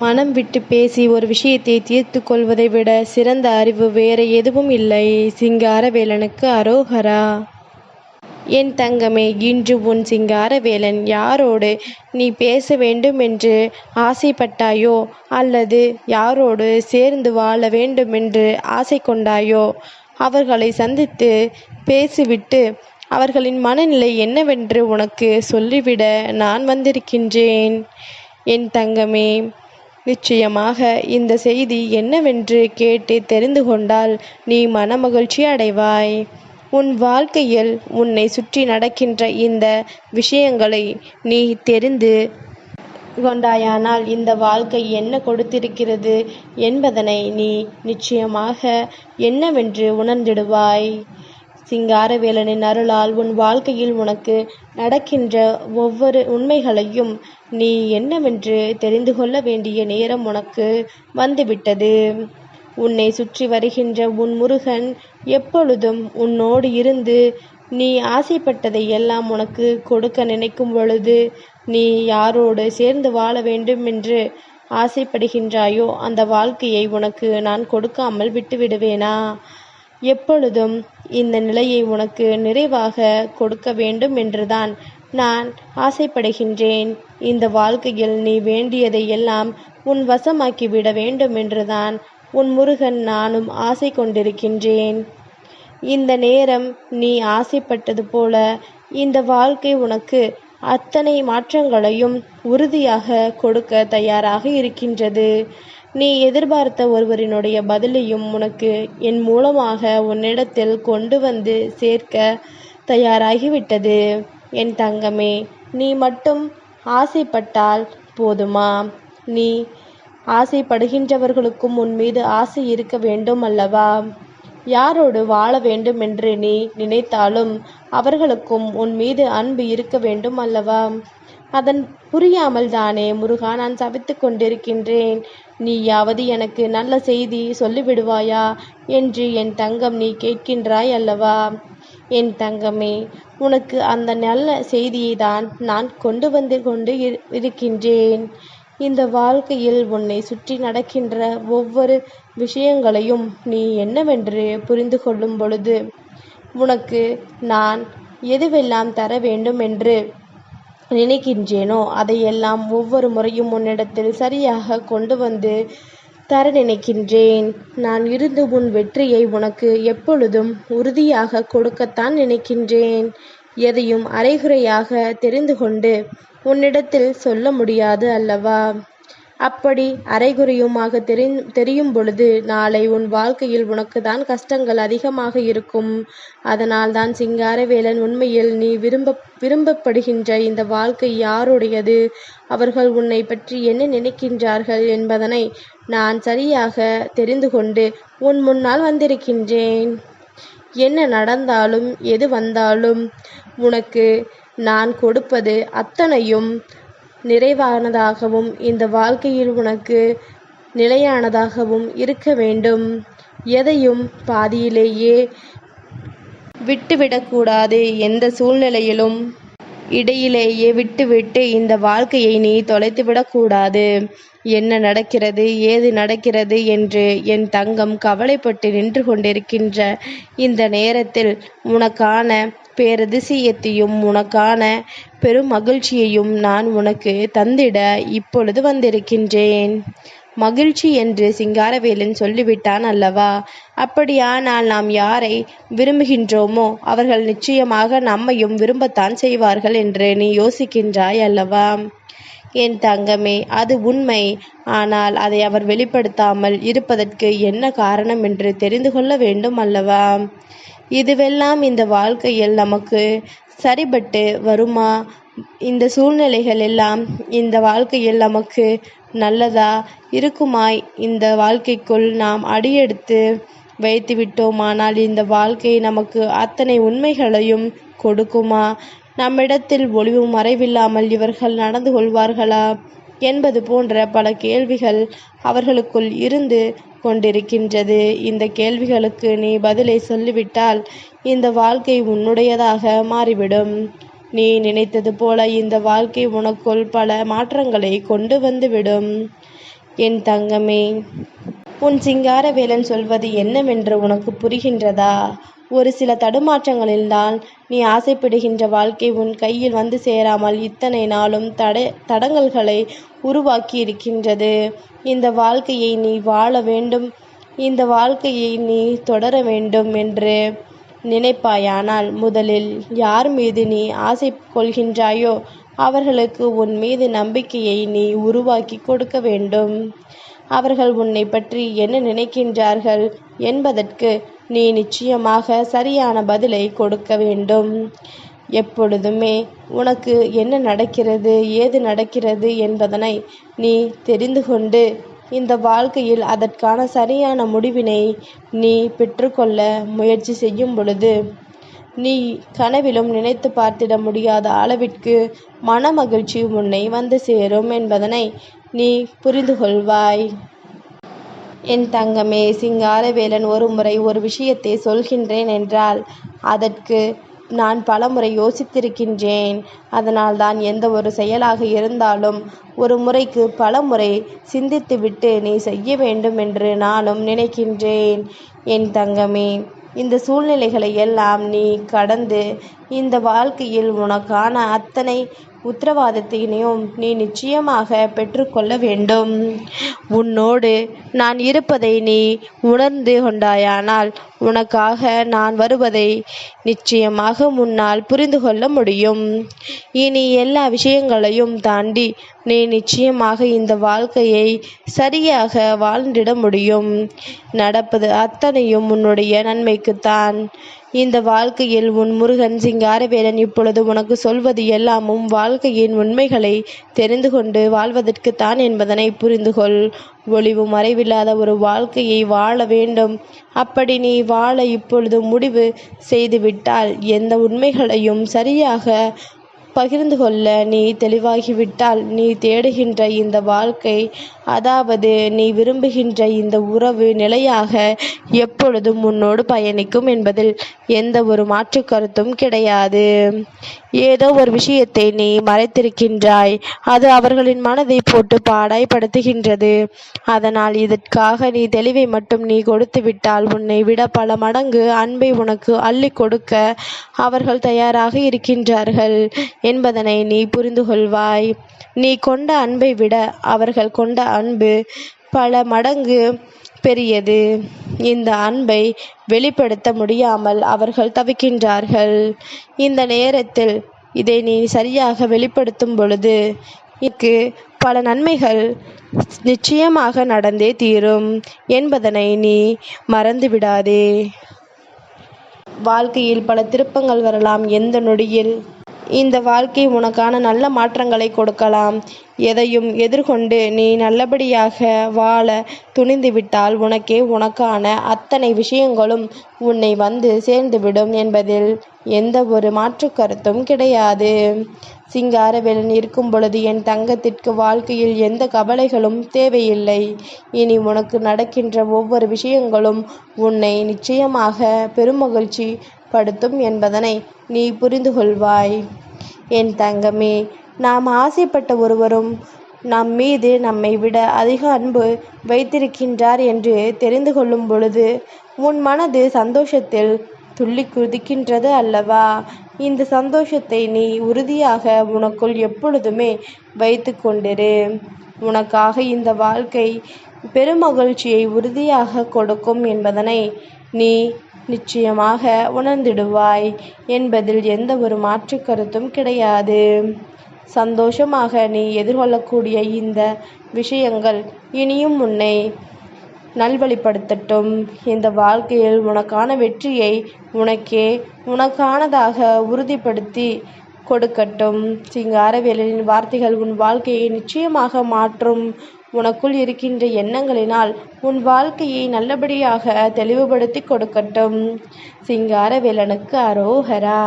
மனம் விட்டு பேசி ஒரு விஷயத்தை தீர்த்து கொள்வதை விட சிறந்த அறிவு வேற எதுவும் இல்லை. சிங்காரவேலனுக்கு அரோகரா. என் தங்கமே இன்று உன் சிங்காரவேலன் யாரோடு நீ பேச வேண்டுமென்று ஆசைப்பட்டாயோ? அல்லது யாரோடு சேர்ந்து வாழ வேண்டுமென்று ஆசை கொண்டாயோ? அவர்களை சந்தித்து பேசிவிட்டு அவர்களின் மனநிலை என்னவென்று உனக்கு சொல்லிவிட நான் வந்திருக்கின்றேன். என் தங்கமே நிச்சயமாக இந்த செய்தி என்னவென்று கேட்டு தெரிந்து கொண்டால் நீ மனமகிழ்ச்சி அடைவாய். உன் வாழ்க்கையில் உன்னை சுற்றி நடக்கின்ற இந்த விஷயங்களை நீ தெரிந்து கொண்டாயானால் இந்த வாழ்க்கை என்ன கொடுத்திருக்கிறது என்பதனை நீ நிச்சயமாக என்னவென்று உணர்ந்திடுவாய். சிங்காரவேலனின் அருளால் உன் வாழ்க்கையில் உனக்கு நடக்கின்ற ஒவ்வொரு உண்மைகளையும் நீ என்னவென்று தெரிந்து கொள்ள வேண்டிய நேரம் உனக்கு வந்துவிட்டது. உன்னை சுற்றி வருகின்ற உன் முருகன் எப்பொழுதும் உன்னோடு இருந்து நீ ஆசைப்பட்டதை எல்லாம் உனக்கு கொடுக்க நினைக்கும் பொழுது நீ யாரோடு சேர்ந்து வாழ வேண்டும் என்று ஆசைப்படுகின்றாயோ அந்த வாழ்க்கையை உனக்கு நான் கொடுக்காமல் விட்டு விடுவேனா எப்பொழுதும் இந்த நிலையை உனக்கு நிறைவாக கொடுக்க வேண்டும் என்றுதான் நான் ஆசைப்படுகின்றேன். இந்த வாழ்க்கையில் நீ வேண்டியதை எல்லாம் உன் வசமாக்கிவிட வேண்டும் என்றுதான் உன் முருகன் நானும் ஆசை கொண்டிருக்கின்றேன். இந்த நேரம் நீ ஆசைப்பட்டது போல இந்த வாழ்க்கை உனக்கு அத்தனை மாற்றங்களையும் உறுதியாக கொடுக்க தயாராக இருக்கின்றது. நீ எதிர்பார்த்த ஒருவரினுடைய பதிலையும் உனக்கு என் மூலமாக உன்னிடத்தில் கொண்டு வந்து சேர்க்க தயாராகிவிட்டது. என் தங்கமே நீ மட்டும் ஆசைப்பட்டால் போதுமா? நீ ஆசைப்படுகின்றவர்களுக்கும் உன் மீது ஆசை இருக்க வேண்டும் அல்லவா? யாரோடு வாழ வேண்டும் என்று நீ நினைத்தாலும் அவர்களுக்கும் உன் மீது அன்பு இருக்க வேண்டும் அல்லவா? அதன் புரியாமல் தானே முருகா நான் சபித்து கொண்டிருக்கின்றேன். நீயாவது எனக்கு நல்ல செய்தி சொல்லிவிடுவாயா? என்று என் தங்கம் நீ கேட்கின்றாய் அல்லவா? என் தங்கமே உனக்கு அந்த நல்ல செய்தியை தான் நான் கொண்டு வந்து கொண்டு இருக்கின்றேன். இந்த வாழ்க்கையில் உன்னை சுற்றி நடக்கின்ற ஒவ்வொரு விஷயங்களையும் நீ என்னவென்று புரிந்து கொள்ளும் பொழுது உனக்கு நான் எதுவெல்லாம் தர வேண்டும் என்று நினைக்கின்றேனோ அதையெல்லாம் ஒவ்வொரு முறையும் உன்னிடத்தில் சரியாக கொண்டு வந்து தர நினைக்கின்றேன். நான் இருந்து உன் வெற்றியை உனக்கு எப்பொழுதும் உறுதியாக கொடுக்கத்தான் நினைக்கின்றேன். எதையும் அரைகுறையாக தெரிந்து கொண்டு உன்னிடத்தில் சொல்ல முடியாது அல்லவா? அப்படி அரைகுறையுமாக தெரி தெரியும் பொழுது நாளை உன் வாழ்க்கையில் உனக்கு தான் கஷ்டங்கள் அதிகமாக இருக்கும். அதனால் தான் சிங்காரவேலன் உண்மையில் நீ விரும்ப விரும்பப்படுகின்ற இந்த வாழ்க்கை யாருடையது? அவர்கள் உன்னை பற்றி என்ன நினைக்கின்றார்கள் என்பதனை நான் சரியாக தெரிந்து கொண்டு உன் முன்னால் வந்திருக்கின்றேன். என்ன நடந்தாலும் எது வந்தாலும் உனக்கு நான் கொடுப்பது அத்தனையும் நிறைவானதாகவும் இந்த வாழ்க்கையில் உனக்கு நிலையானதாகவும் இருக்க வேண்டும். எதையும் பாதியிலேயே விட்டுவிடக்கூடாது. எந்த சூழ்நிலையிலும் இடையிலேயே விட்டுவிட்டு இந்த வாழ்க்கையை நீ தொலைத்துவிடக்கூடாது என்ன நடக்கிறது ஏது நடக்கிறது என்று என் தங்கம் கவலைப்பட்டு நின்று கொண்டிருக்கின்ற இந்த நேரத்தில் உனக்கான பேரதிசயத்தையும் உனக்கான பெரும் மகிழ்ச்சியையும் நான் உனக்கு தந்திட இப்பொழுது வந்திருக்கின்றேன். மகிழ்ச்சி என்று சிங்காரவேலன் சொல்லிவிட்டான் அல்லவா? அப்படியானால் நாம் யாரை விரும்புகின்றோமோ அவர்கள் நிச்சயமாக நம்மையும் விரும்பத்தான் செய்வார்கள் என்று நீ யோசிக்கின்றாய் அல்லவா? என் தங்கமே அது உண்மை. ஆனால் அதை அவர் வெளிப்படுத்தாமல் இருப்பதற்கு என்ன காரணம் என்று தெரிந்து கொள்ள வேண்டும் அல்லவா? இதுவெல்லாம் இந்த வாழ்க்கையில் நமக்கு சரிபட்டு வருமா? இந்த சூழ்நிலைகள் எல்லாம் இந்த வாழ்க்கையில் நமக்கு நல்லதா இருக்குமாய் இந்த வாழ்க்கைக்குள் நாம் அடியெடுத்து வைத்து விட்டோமானால் இந்த வாழ்க்கை நமக்கு அத்தனை உண்மைகளையும் கொடுக்குமா? நம்மிடத்தில் ஒளிவு மறைவில்லாமல் இவர்கள் நடந்து கொள்வார்களா? என்பது போன்ற பல கேள்விகள் அவர்களுக்குள் இருந்து கொண்டிருக்கின்றது. இந்த கேள்விகளுக்கு நீ பதிலை சொல்லிவிட்டால் இந்த வாழ்க்கை உன்னுடையதாக மாறிவிடும். நீ நினைத்தது போல இந்த வாழ்க்கை உனக்குள் பல மாற்றங்களை கொண்டு வந்துவிடும். என் தங்கமே உன் சிங்காரவேலன் சொல்வது என்னவென்று உனக்கு புரிகின்றதா? ஒரு சில தடுமாற்றங்களில்தான் நீ ஆசைப்படுகின்ற வாழ்க்கை உன் கையில் வந்து சேராமல் இத்தனை நாளும் தடை தடங்கல்களை உருவாக்கி இருக்கின்றது இந்த வாழ்க்கையை நீ வாழ வேண்டும். இந்த வாழ்க்கையை நீ தொடர வேண்டும் என்று நினைப்பாயானால் முதலில் யார் மீது நீ ஆசை கொள்கின்றாயோ அவர்களுக்கு உன் மீது நம்பிக்கையை நீ உருவாக்கி கொடுக்க வேண்டும். அவர்கள் உன்னை பற்றி என்ன நினைக்கின்றார்கள் என்பதற்கு நீ நிச்சயமாக சரியான பதிலை கொடுக்க வேண்டும். எப்பொழுதுமே உனக்கு என்ன நடக்கிறது ஏது நடக்கிறது என்பதனை நீ தெரிந்து கொண்டு இந்த வாழ்க்கையில் அதற்கான சரியான முடிவினை நீ பெற்றுக்கொள்ள முயற்சி செய்யும் பொழுது நீ கனவிலும் நினைத்து பார்த்திட முடியாத அளவிற்கு மன மகிழ்ச்சி உன்னை வந்து சேரும் என்பதனை நீ புரிந்து கொள்வாய். என் தங்கமே சிங்காரவேலன் ஒரு முறை ஒரு விஷயத்தை சொல்கின்றேன் என்றால் அதற்கு நான் பலமுறை யோசித்திருக்கின்றேன். அதனால்தான் எந்த ஒரு செயலாக இருந்தாலும் ஒரு முறைக்கு பல முறை சிந்தித்துவிட்டு நீ செய்ய வேண்டும் என்று நானும் நினைக்கின்றேன். என் தங்கமே இந்த சூழ்நிலைகளை எல்லாம் நீ கடந்து இந்த வாழ்க்கையில் உனக்கான அத்தனை உத்தரவாதத்தினையும் நீ நிச்சயமாக பெற்றுக்கொள்ள வேண்டும். உன்னோடு நான் இருப்பதை நீ உணர்ந்து கொண்டாயானால் உனக்காக நான் வருவதை நிச்சயமாக முன்னால் புரிந்து கொள்ள முடியும். இனி எல்லா விஷயங்களையும் தாண்டி நீ நிச்சயமாக இந்த வாழ்க்கையை சரியாக வாழ்ந்திட முடியும். நடப்பது அத்தனையும் உன்னுடைய நன்மைக்குத்தான். இந்த வாழ்க்கையில் உன் முருகன் சிங்காரவேலன் இப்பொழுது உனக்கு சொல்வது எல்லாமும் வாழ்க்கையின் உண்மைகளை தெரிந்து கொண்டு வாழ்வதற்குத்தான் என்பதனை புரிந்துகொள் ஒளிவு மறைவில்லாத ஒரு வாழ்க்கையை வாழ வேண்டும். அப்படி நீ வாழ இப்பொழுது முடிவு செய்துவிட்டால் எந்த உண்மைகளையும் சரியாக பகிர்ந்து கொள்ள நீ தெளிவாகிவிட்டால் நீ தேடுகின்ற இந்த வாழ்க்கை அதாவது நீ விரும்புகின்ற இந்த உறவு நிலையாக எப்பொழுதும் உன்னோடு பயணிக்கும் என்பதில் எந்த ஒரு மாற்று கருத்தும் கிடையாது. ஏதோ ஒரு விஷயத்தை நீ மறைத்திருக்கின்றாய். அது அவர்களின் மனதை போட்டு பாடாய்படுத்துகின்றது அதனால் இதற்காக நீ தெளிவை மட்டும் நீ கொடுத்து விட்டால் உன்னை விட பல மடங்கு அன்பை உனக்கு அள்ளி கொடுக்க அவர்கள் தயாராக இருக்கின்றார்கள் என்பதனை நீ புரிந்து கொள்வாய் நீ கொண்ட அன்பை விட அவர்கள் கொண்ட அன்பு பல மடங்கு பெரியது. இந்த அன்பை வெளிப்படுத்த முடியாமல் அவர்கள் தவிக்கின்றார்கள். இந்த நேரத்தில் இதை நீ சரியாக வெளிப்படுத்தும் பொழுது இக்கு பல நன்மைகள் நிச்சயமாக நடந்தே தீரும் என்பதனை நீ மறந்து விடாதே. வாழ்க்கையில் பல திருப்பங்கள் வரலாம் எந்த நொடியில்? இந்த வாழ்க்கை உனக்கான நல்ல மாற்றங்களை கொடுக்கலாம். எதையும் எதிர்கொண்டு நீ நல்லபடியாக வாழ துணிந்துவிட்டால் உனக்கே உனக்கான அத்தனை விஷயங்களும் உன்னை வந்து சேர்ந்துவிடும் என்பதில் எந்த ஒரு மாற்று கருத்தும் கிடையாது. சிங்காரவேலன் இருக்கும் பொழுது என் தங்கத்திற்கு வாழ்க்கையில் எந்த கவலைகளும் தேவையில்லை. இனி உனக்கு நடக்கின்ற ஒவ்வொரு விஷயங்களும் உன்னை நிச்சயமாக பெருமகிழ்ச்சி படுத்தும் என்பதனை நீ புரிந்து கொள்வாய் என் தங்கமே நாம் ஆசைப்பட்ட ஒருவரும் நம் மீது நம்மை விட அதிக அன்பு வைத்திருக்கின்றார் என்று தெரிந்து கொள்ளும் பொழுது உன் மனது சந்தோஷத்தில் துள்ளி குதிக்கின்றது அல்லவா? இந்த சந்தோஷத்தை நீ உறுதியாக உனக்குள் எப்பொழுதுமே வைத்து கொண்டிரு. உனக்காக இந்த வாழ்க்கை பெருமகிழ்ச்சியை உறுதியாக கொடுக்கும் என்பதனை நீ நிச்சயமாக உணர்ந்திடுவாய். என்பதில் எந்த ஒரு மாற்று கருத்தும் கிடையாது. சந்தோஷமாக நீ எதிர்கொள்ளக்கூடிய இந்த விஷயங்கள் இனியும் உன்னை நல்வழிப்படுத்தட்டும். இந்த வாழ்க்கையில் உனக்கான வெற்றியை உனக்கே உனக்கானதாக உறுதிப்படுத்தி கொடுக்கட்டும். சிங்காரவேலனின் வார்த்தைகள் உன் வாழ்க்கையை நிச்சயமாக மாற்றும். உனக்குள் இருக்கின்ற எண்ணங்களினால் உன் வாழ்க்கையை நல்லபடியாக தெளிவுபடுத்தி கொடுக்கட்டும். சிங்காரவேலனுக்கு அரோகரா.